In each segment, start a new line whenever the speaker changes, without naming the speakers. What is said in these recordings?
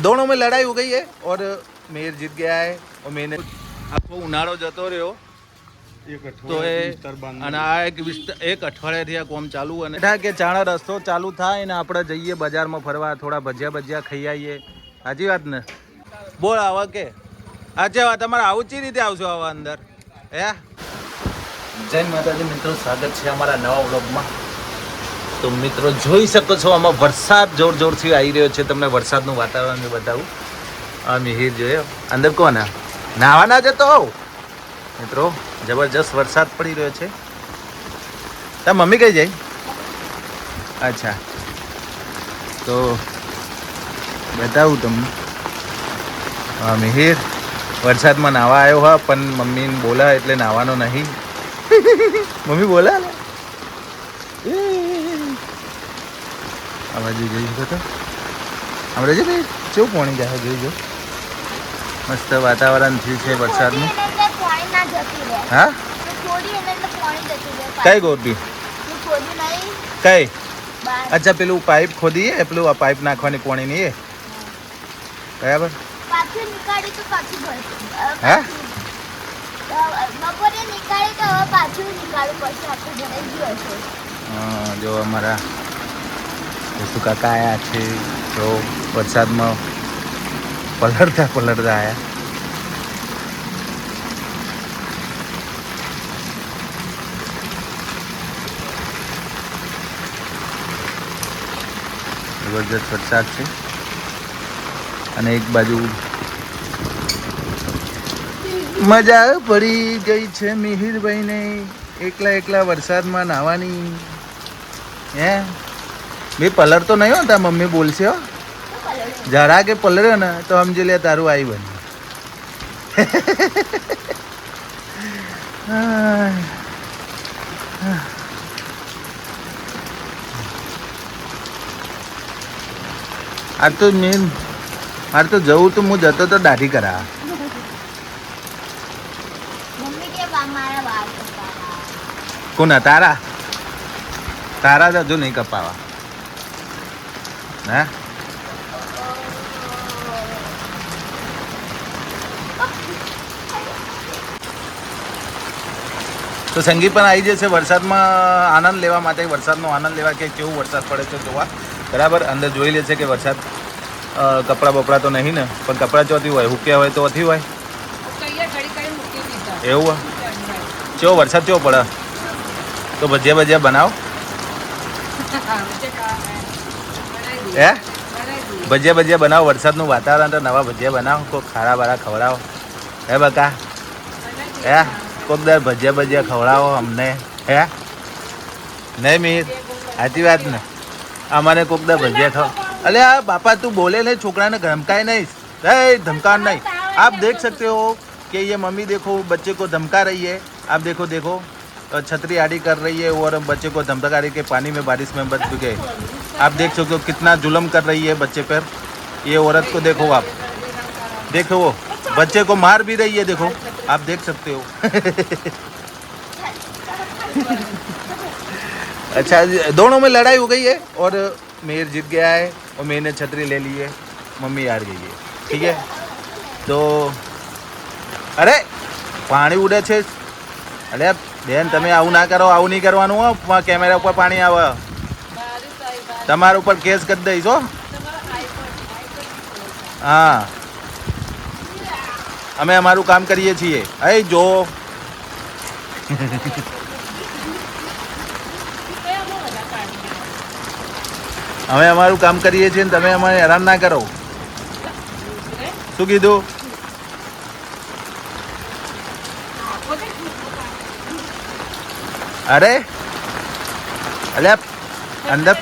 દોણો મેં લડાઈ હો ગઈ હે ઓર મેર જીત ગયા હે ઓર મેને આખો ઉનાળો જતો રહ્યો તો એ અને આ એક એક અઠવાડિયાથી આ કોમ ચાલુ અને કે ચાણા રસ્તો ચાલુ થાય ને આપણે જઈએ બજારમાં ફરવા થોડા ભજીયા ભજીયા ખાઈ આવીએ સાચી વાત ને બોલ આવા કે આજે તમારે આવું ચી રીતે આવશો આવા અંદર હે જય માતાજી મિત્રો સ્વાગત છે અમારા નવા વ્લોગમાં તો મિત્રો જોઈ શકો છો, આમાં વરસાદ જોર જોરથી આવી રહ્યો છે. તમને વરસાદનું વાતાવરણ બતાવું. આ મિહિર જોયો અંદર કોને? નાવાના જતો હોવ મિત્રો, જબરજસ્ત વરસાદ પડી રહ્યો છે. તાર મમ્મી કઈ જાય? અચ્છા. તો બતાવું તમને. હા મિહિર, વરસાદમાં નાવા આવ્યો હા, પણ મમ્મીને બોલા એટલે નાવાનો નહીં. મમ્મી બોલા ને એ. આ બાજુ જોઈ શકો તો આપણે છે ભાઈ કેવું પાણી જાય જોઈ જો. મસ્ત વાતાવરણ થયું છે વરસાદનું. હા? કઈ ગોરબી કઈ? અચ્છા પેલું પાઇપ ખોદીએ પેલું આ પાઇપ નાખવાની પાણીની એ? બરાબર? હા, જો અમારા જસુ કાકા આવ્યા છે? જો, વરસાદમાં પલળતા પલળતા આવ્યા જબરજસ્ત વરસાદ છે. અને એક બાજુ મજા પડી ગઈ છે મિહિરભાઈને. એકલા એકલા વરસાદમાં નાહવાની. હે? બે પલર તો નહીં હોતા મમ્મી બોલશે હો. જરા કે પલર્યો ને તો સમજી લે તારું આવી બન્યું. આ તો મેન મારે તો જવું તો હું જતો તો દાઢી કરા. કોના તારા? તારા તો હજુ નહીં કપાવા. હે તો સંગીત પણ આવી જશે. વરસાદમાં આનંદ લેવા માટે, વરસાદનો આનંદ લેવા કે કેવું વરસાદ પડે છે જોવા? બરાબર? અંદર જોઈ લે છે કે વરસાદ કપડાં બપડા તો નહીં ને, પણ કપડાં ચોથી હોય, હુક્યા હોય તો ઓથી હોય. એવું ચેવો વરસાદ ચેવો પડે? તો ભજીયા ભજીયા બનાવો હે? ભજીયા ભજીયા બનાવો, વરસાદનું વાતાવરણ તો નવા ભજીયા બનાવો કોઈક ખારા બારા ખવડાવો. હે બકા? હે? કોઈક દર ભજીયા ભજીયા ખવડાવો અમને. હે? નહીં મિત સાચી વાત ને? અમારે કોક દર ભજીયા ખાવ અલે આ બાપા તું બોલે નહીં, છોકરાને ધમકાય નહીં. એ ધમકાર નહીં. આપ દેખ સકતે હો કે યે મમ્મી દેખો, બચ્ચે કો ધમકા રહી હે. આપ દેખો દેખો. तो छतरी आड़ी कर रही है और बच्चे को धमधका रही के पानी में बारिश में बच चुके आप देख सकते हो कितना जुलम कर रही है बच्चे पर। ये औरत को देखो आप। देखो वो, बच्चे को मार भी रही है, देखो। आप देख सकते हो। अच्छा दोनों में लड़ाई हो गई है और मेयर जीत गया है और मैंने छतरी ले ली है, मम्मी हार गई है। ठीक है? तो अरे, पानी उड़े छे। अरे अब બેન, તમે આવું ના કરો, આવું નહીં કરવાનું હો. કેમેરા ઉપર પાણી આવે. તમારા ઉપર કેસ કરી દઈશ હો. અમે અમારું કામ કરીએ છીએ. એ જો. અમે અમારું કામ કરીએ છીએ ને તમે અમારે હેરાન ના કરો. શું કીધું? અરે અલે અંદર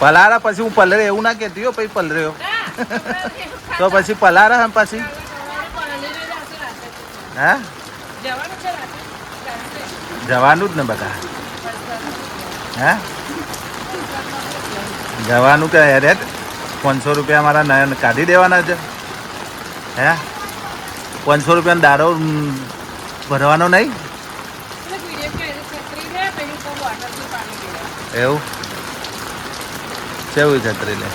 પલારા પછી હું પલરે એવું ના કહેતી હો પછી પલર્યો તો પછી પલારા હમ પછી હા જવાનું જ ને બધા. હે? જવાનું કે અરે પાંચસો રૂપિયા મારા નયન કાઢી દેવાના છે. હે? પાંચસો રૂપિયાનો દારો ભરવાનો નહીં? એવું? કેવું છત્રી લે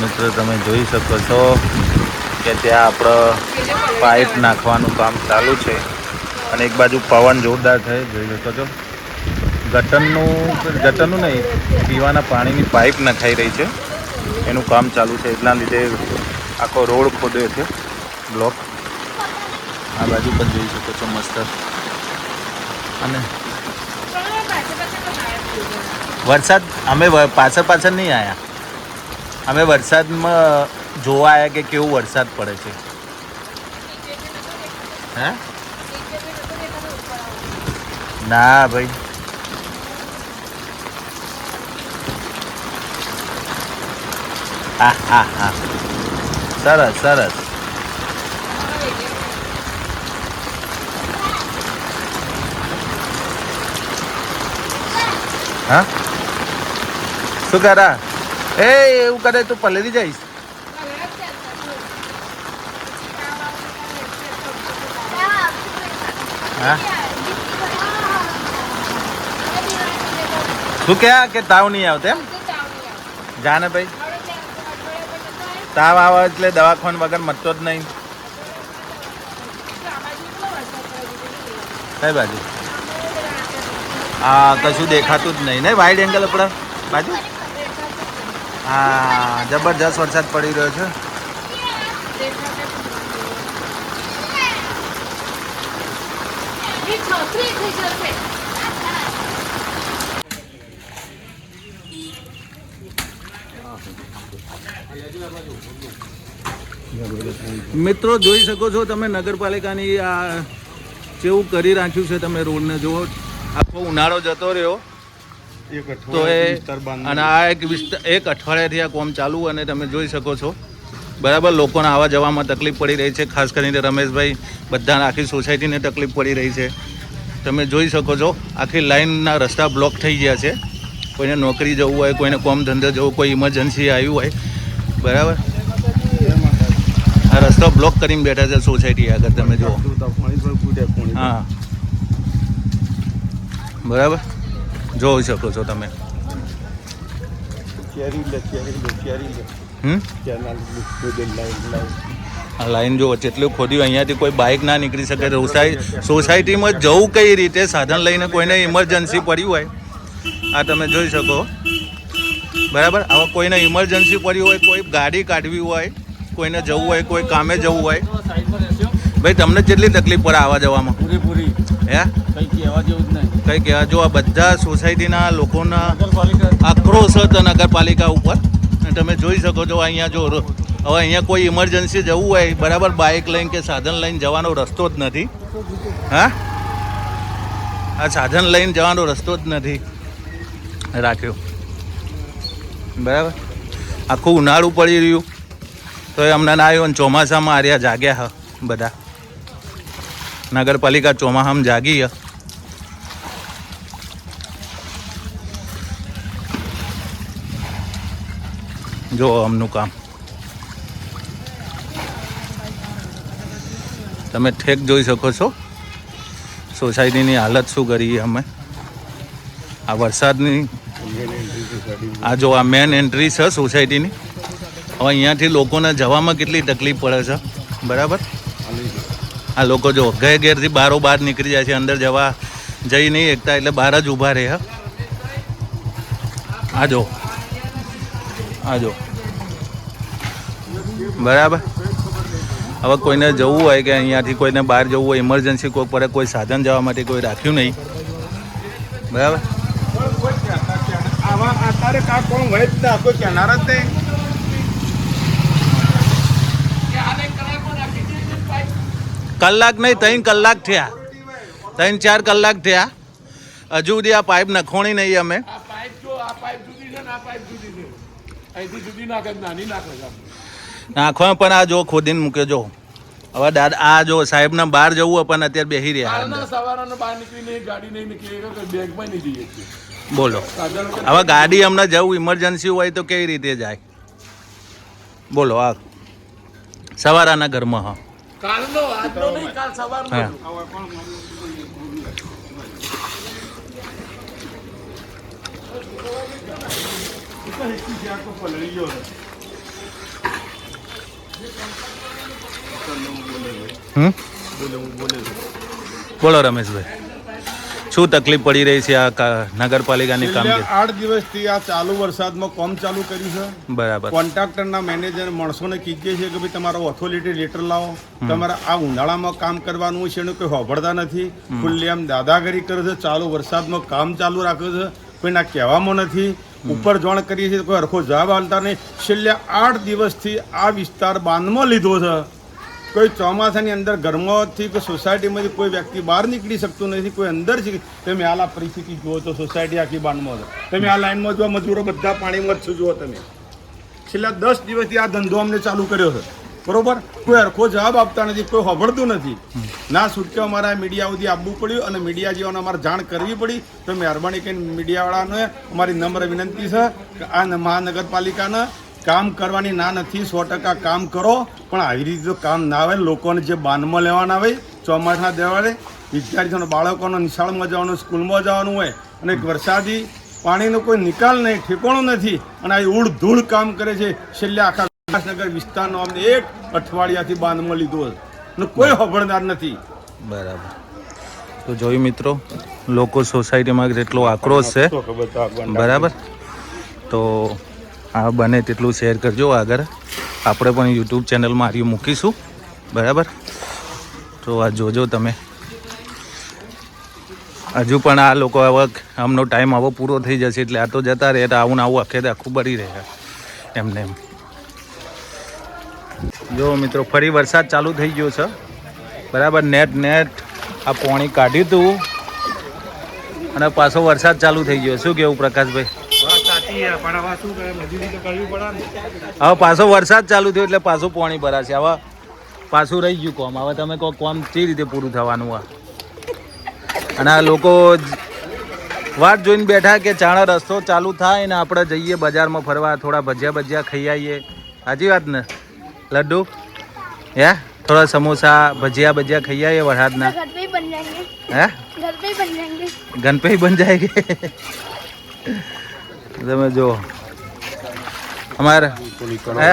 મિત્રો, તમે જોઈ શકો છો કે ત્યાં આપણો પાઇપ નાખવાનું કામ ચાલુ છે. અને એક બાજુ પવન જોરદાર થાય જોઈ શકો છો. ગટરનું ગટરનું નહીં, પીવાના પાણીની પાઇપ નખાઈ રહી છે. એનું કામ ચાલુ છે. એટલા લીધે આખો રોડ ખોદ્યો છે. બ્લોક. આ બાજુ પણ જોઈ શકો છો મસ્ત. અને વરસાદ, અમે પાછળ પાછળ નહીં આવ્યા અમે વરસાદમાં જોવા આવ્યા કે કેવું વરસાદ પડે છે. હે? ના ભાઈ. હા હા હા સરસ સરસ. હા? શું કરા? એ, એવું કરે, તું પલેરી જઈશ. હા? શું કે તાવ નહીં આવતો એમ? જાને ભાઈ. તાવ આવે એટલે દવાખાન વગર મટતો જ નહીં. કઈ બાજુ? હા, કશું દેખાતું જ નહીં. નહીં વાઈડ એંગલ આપણે બાજુ? હા, જબરજસ્ત વરસાદ પડી રહ્યો છે. મિત્રો જોઈ શકો છો તમે નગરપાલિકાની આ જેવું કરી રાખ્યું છે તમે રોડને. જુઓ આખો ઉનાળો જતો રહ્યો. તો એ અને આ એક વિસ્તાર એક અઠવાડિયાથી આ કોમ ચાલુ અને તમે જોઈ શકો છો. બરાબર લોકોને આવવા જવામાં તકલીફ પડી રહી છે. ખાસ કરીને રમેશભાઈ બધા આખી સોસાયટીને તકલીફ પડી રહી છે. તમે જોઈ શકો છો આખી લાઈનના રસ્તા બ્લોક થઈ ગયા છે. કોઈને નોકરી જવું હોય કોઈને કોમ ધંધે જવું કોઈ ઇમરજન્સી આવ્યું હોય. બરાબર? રસ્તો બ્લોક કરીને બેઠા છે સોસાયટી આગળ તમે જુઓ. હા. બરાબર? જોઈ શકો છો તમે. લાઈન જો જેટલું ખોદ્યું અહીંયાથી કોઈ બાઇક ના નીકળી શકે સોસાય સોસાયટીમાં જવું કઈ રીતે? સાધન લઈને કોઈને ઇમરજન્સી પડ્યું હોય? આ તમે જોઈ શકો. બરાબર? આવા કોઈને ઇમરજન્સી પડ્યું હોય કોઈ ગાડી કાઢવી હોય કોઈને જવું હોય કોઈ કામે જવું હોય. ભાઈ તમને કેટલી તકલીફ પડે આવવા જવામાં?
પૂરેપૂરી.
હે?
કંઈ કહેવા જેવું જ નહીં.
કંઈ કહેવા જો આ બધા સોસાયટીના લોકોના આક્રોશ હતો નગરપાલિકા ઉપર. અને તમે જોઈ શકો છો અહીંયા જો હવે અહીંયા કોઈ ઇમરજન્સી જવું હોય બરાબર બાઇક લઈને કે સાધન લઈને જવાનો રસ્તો જ નથી. હા? આ સાધન લઈને જવાનો રસ્તો જ નથી. રાખ્યો. બરાબર? આખું ઉનાળું પડી રહ્યું. તો એ હમણાં ના આવ્યું અને ચોમાસામાં આર્યા જાગ્યા હ, બધા. નગરપાલિકા ચોમાસામાં જાગી હ. જો અમનું કામ. તમે ઠેક જોઈ શકો છો. સોસાયટીની હાલત શું કરી અમે. આ વરસાદની આ જો આ મેન એન્ટ્રી છે સોસાયટીની. હવે અહીંયાથી લોકોને જવામાં કેટલી તકલીફ પડે છે? બરાબર? આ લોકો જો ઘેર ઘેરથી બારો બહાર નીકળી જાય છે, અંદર જવા જઈ નહીં એકતા, એટલે બહાર જ ઊભા રહે આ જો. આ જો. બરાબર? હવે કોઈને જવું હોય કે અહીંયાથી કોઈને બહાર જવું હોય ઇમરજન્સી કોઈ પડે, કોઈ સાધન જવા માટે કોઈ રાખ્યું નહીં. બરાબર? કલાક નહીં ત્રણ કલાક થયા. ત્રણ ચાર કલાક થયા. હજુ સુધી આ પાઇપ નખોણી નહીં અમે.
ને
નાખવા પણ આ જો ખોદીને મૂકે જો. હવે દાદા આ જો સાહેબના બહાર જવું પણ અત્યારે બેસી રહ્યા બોલો. હવે ગાડી હમણાં જવું ઇમરજન્સી હોય તો કેવી રીતે જાય? બોલો આ. સવારાના ઘરમાં હા.
કાલનો આજનો નહીં કાલ સવારનો.
બોલો રમેશભાઈ. શું તકલીફ પડી રહી છે આ નગરપાલિકાની
કામ
કામગીરી?
આઠ દિવસથી આ ચાલુ વરસાદમાં કોમ ચાલુ કર્યું છે.
બરાબર.
કોન્ટ્રાક્ટરના મેનેજર માણસોને કીધે છે કે ભાઈ તમારો ઓથોરિટી લેટર લાવો. તમારે આ ઉનાળામાં કામ કરવાનું છે એનું કોઈ હોભળતા નથી. ખુલ્લી આમ દાદાગીરી કરે છે ચાલુ વરસાદમાં કામ ચાલુ રાખે છે. કોઈના કહેવામાં નથી. ઉપર જોણ કરીએ છીએ તો કોઈ હરખો જવાબ આવતા નહીં. છેલ્લા આઠ દિવસથી આ વિસ્તાર બાંધમાં લીધો છે. કોઈ ચોમાસાની અંદર ઘરમાંથી કે સોસાયટીમાંથી કોઈ વ્યક્તિ બહાર નીકળી શકતું નથી, કોઈ અંદર છે તમે હાલ આ પરિસ્થિતિ જુઓ તો સોસાયટી આખી બાંધમાં છે. તમે આ લાઈનમાં જુઓ, મજૂરો બધા પાણીમાં જ જુઓ તમે. છેલ્લા દસ દિવસથી આ ધંધો અમને ચાલુ કર્યો છે. બરોબર? કોઈ હરખો જવાબ આપતા નથી, કોઈ હોભળતું નથી. ના છૂટકે અમારે મીડિયા સુધી આવવું પડ્યું અને મીડિયા જેવાને અમારે જાણ કરવી પડી, તો મહેરબાની કરીને મીડિયાવાળાને અમારી નમ્ર વિનંતી છે કે આ મહાનગરપાલિકાને કામ કરવાની ના નથી સો ટકા કામ કરો. પણ આવી રીતે કામ ના આવે લોકોને જે બાનમાં લેવાના હોય ચોમાસા દેવાડે વિદ્યાર્થીઓને બાળકોનો નિશાળમાં જવાનું સ્કૂલમાં જવાનું હોય અને વરસાદી પાણીનો કોઈ નિકાલ નહીં ઠેકાણું નથી અને આ ઉડ ધૂળ કામ કરે છે. છેલ્લે આખા વિલાસનગર વિસ્તારનો અમને એક અઠવાડિયાથી બાંધમાં લીધો અને કોઈ ખબરદાર નથી.
બરાબર. તો જોયું મિત્રો લોકો સોસાયટીમાં જેટલો આક્રોશ છે. બરાબર. તો આ બને તેટલું શેર કરજો આગળ. આપણે પણ યુટ્યુબ ચેનલમાં આર્યું મૂકીશું. બરાબર? તો આ જોજો તમે. હજુ પણ આ લોકો હવે આમનો ટાઈમ હવે પૂરો થઈ જશે એટલે આ તો જતા રહે તો આવું આવું આખે આખું બળી રહે. એમને એમ. જો મિત્રો, ફરી વરસાદ ચાલુ થઈ ગયો છે. બરાબર? નેટ નેટ, આ પોણી કાઢ્યું હતું અને પાછો વરસાદ ચાલુ થઈ ગયો. શું કેવું પ્રકાશભાઈ? હવે પાછો વરસાદ ચાલુ થયો એટલે પાછું પાણી ભરાશે હવે પાછું રહી ગયું કોમ હવે તમે કહો કોમ કઈ રીતે પૂરું થવાનું આ અને આ લોકો જ વાટ જોઈને બેઠા કે ચાણા રસ્તો ચાલુ થાય ને આપણે જઈએ બજારમાં ફરવા થોડા ભજીયા ભજીયા ખાઈ આવીએ સાચી વાત ને લડ્ડુ હે થોડા સમોસા ભજીયા ભજીયા ખાઈ આવીએ વરસાદના
घर पे ही बन जाएंगे
હે
घर पे ही बन जाएंगे
તમે જો हमारे है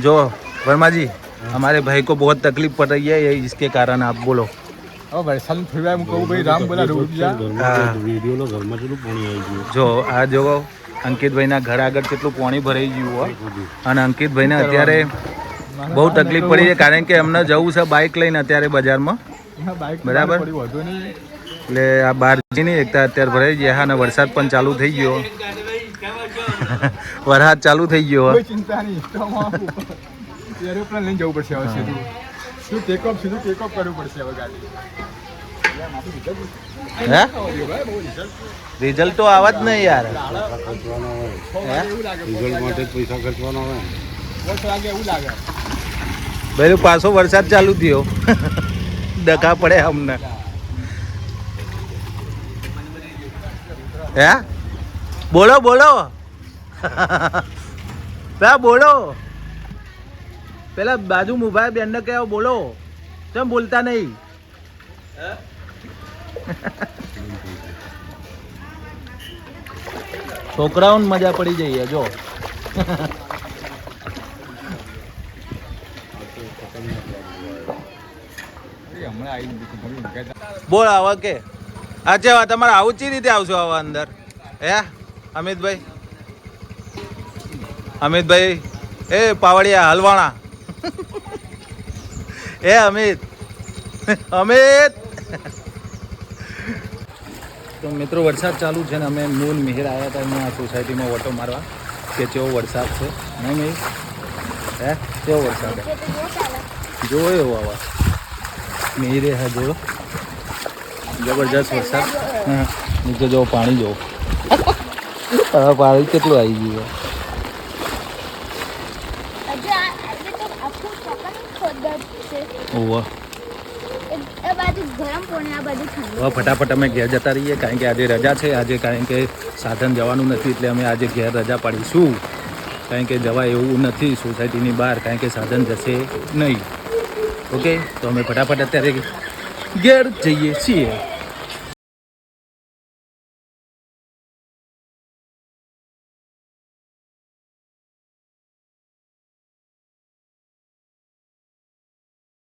जो वर्मा जी हमारे भाई को बहुत तकलीफ पड़ रही है ये इसके कारण आप बोलो
હવે વરસાદ ફેરવાય હું કહું ભાઈ રામ બોલા રૂપિયા
હા. જો આ જો અંકિતભાઈના ઘર આગળ કેટલું પાણી ભરાઈ ગયું હોય અને અંકિતભાઈને અત્યારે બહુ તકલીફ પડી છે કારણ કે એમને જવું છે બાઇક લઈને અત્યારે બજારમાં
બાઈક
બરાબર.
પડી વધુ નહીં
એટલે આ બહાર જઈને એકતા અત્યારે ભરાઈ ગયા અને વરસાદ પણ ચાલુ થઈ ગયો વરસાદ ચાલુ થઈ ગયો
કોઈ ચિંતા નહીં તો એરોપ્લેન લઈને જવું પડશે હવે સીધું. શું ટેકઅપ સીધું ટેકઅપ કરવું પડશે હવે ગાડી.
રિઝલ્ટ તો આવા જ નહીં યાર. હે?
એવું લાગે. વર્ષ લાગે એવું લાગે.
પેલું પાછો વરસાદ ચાલુ થયો. ડખા પડે અમને. હે? બોલો બોલો. પેલા બોલો. પેલા બાજુ મુભાઈ બેનને કહેવો બોલો. કેમ બોલતા નહીં? છોકરાઓને મજા પડી જઈએ જો. બોલ આવા કે. આજે તમારે આવું ચી રીતે આવશો આવા અંદર? હે અમિતભાઈ? અમિતભાઈ એ પાવડિયા હલવાણા. એ અમિત. અમિત. તો મિત્રો વરસાદ ચાલુ છે ને અમે મૂળ મિહિર આવ્યા હતા અહીંયા સોસાયટીમાં વોટો મારવા કે કેવો વરસાદ છે? નહીં મિહિર હે? કેવો વરસાદ? જોયો એવો અવાજ મિહિરે હા જોયો. જબરજસ્ત વરસાદ. નીચે જો પાણી જોવો પાણી કેટલું આવી ગયું ઓવા ફટાફટ અમે ઘેર જતા રહીએ કારણ કે આજે રજા છે આજે કારણ કે સાધન જવાનું નથી એટલે અમે આજે ઘેર રજા પાડીશું. કારણ કે જવા એવું નથી સોસાયટીની બહાર કારણ કે સાધન જશે નહીં. ઓકે? તો અમે ફટાફટ અત્યારે ઘેર જઈએ છીએ.